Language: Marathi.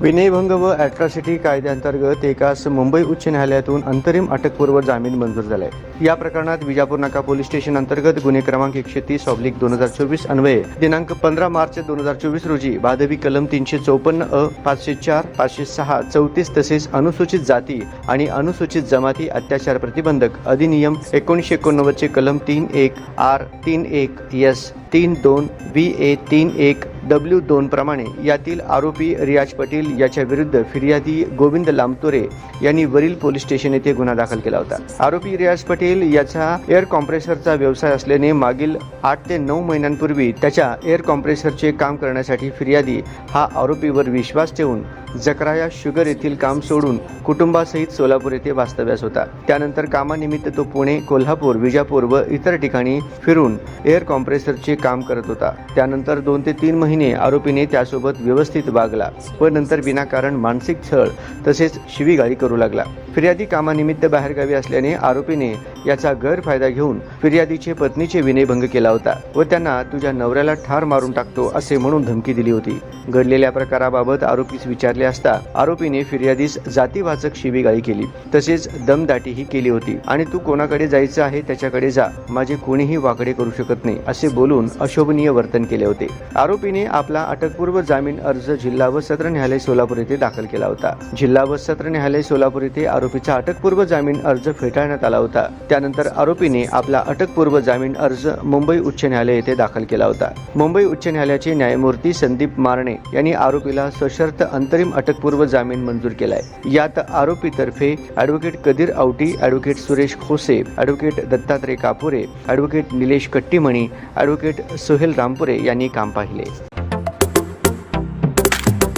विनयभंग व ॲट्रॉसिटी कायद्याअंतर्गत एकास मुंबई उच्च न्यायालयातून अंतरिम अटकपूर्व जामीन मंजूर झालाय. या प्रकरणात विजापूर नाका पोलीस स्टेशन अंतर्गत गुन्हे क्रमांक एकशे तीस ऑब्लिक दोन हजार चोवीस अन्वये. दिनांक पंधरा मार्च दोन हजार चोवीस रोजी बाधवी कलम तीनशे चौपन्न अ पाचशे चार पाचशे सहा चौतीस तसेच अनुसूचित जाती आणि अनुसूचित जमाती अत्याचार प्रतिबंधक अधिनियम एकोणीसशे एकोणनव्वदचे कलम तीन एक आर तीन एक एस तीन दोन व्ही ए तीन एक डब्ल्यू दोन प्रमाणे यातील आरोपी रियाज पटेल याच्या विरुद्ध फिर्यादी गोविंद लामतोरे यांनी वरील पोलीस स्टेशन येथे गुन्हा दाखल केला होता. आरोपी रियाज पटेल याचा एअर कॉम्प्रेसरचा व्यवसाय असल्याने मागील आठ ते नऊ महिन्यांपूर्वी त्याच्या एअर कॉम्प्रेसरचे काम करण्यासाठी फिर्यादी हा आरोपीवर विश्वास ठेवून जकराया शुगर येथील काम सोडून कुटुंबासहित सोलापूर येथे वास्तव्यास होता. त्यानंतर कामानिमित्त तो पुणे कोल्हापूर विजापूर व इतर ठिकाणी फिरून एअर कॉम्प्रेसरचे काम करत होता. त्यानंतर दोन ते तीन महिने आरोपीने त्यासोबत व्यवस्थित वागला व नंतर विनाकारण मानसिक छळ तसेच शिवीगाळी करू लागला. फिर्यादी कामानिमित्त बाहेरगावी असल्याने आरोपीने याचा गैरफायदा घेऊन फिर्यादीचे पत्नीचे विनयभंग केला होता व त्यांना तुझ्या नवऱ्याला ठार मारून टाकतो असे म्हणून धमकी दिली होती. घडलेल्या प्रकाराबाबत आरोपीस विचारले असता आरोपीने फिर्यादीस जातीवाचक शिवीगाळी केली. तसेच दमदाटीही केली होती. आणि तू कोणाकडे जायचं आहे त्याच्याकडे जा. माझे कोणीही वाकडे करू शकत नाही असे बोलून अशोभनीय वर्तन केले होते. आरोपीने आपला अटकपूर्व जामीन अर्ज जिल्हा व सत्र न्यायालय सोलापूर येथे दाखल केला होता. जिल्हा व सत्र न्यायालय सोलापूर येथे आरोपीचा अटकपूर्व जामीन अर्ज फेटाळण्यात आला होता. त्यानंतर आरोपीने आपला अटकपूर्व जामीन अर्ज मुंबई उच्च न्यायालय येथे दाखल केला होता. मुंबई उच्च न्यायालयाचे न्यायमूर्ती संदीप मारणे यांनी आरोपीला सशर्त अंतरिम अटकपूर्व जामीन मंजूर केलाय. यात आरोपीतर्फे advocate Kadir Awati advocate Suresh Khose advocate Dattatray Kapure advocate Nilesh Kattimani advocate Sohel Rampure यांनी काम पाहिले.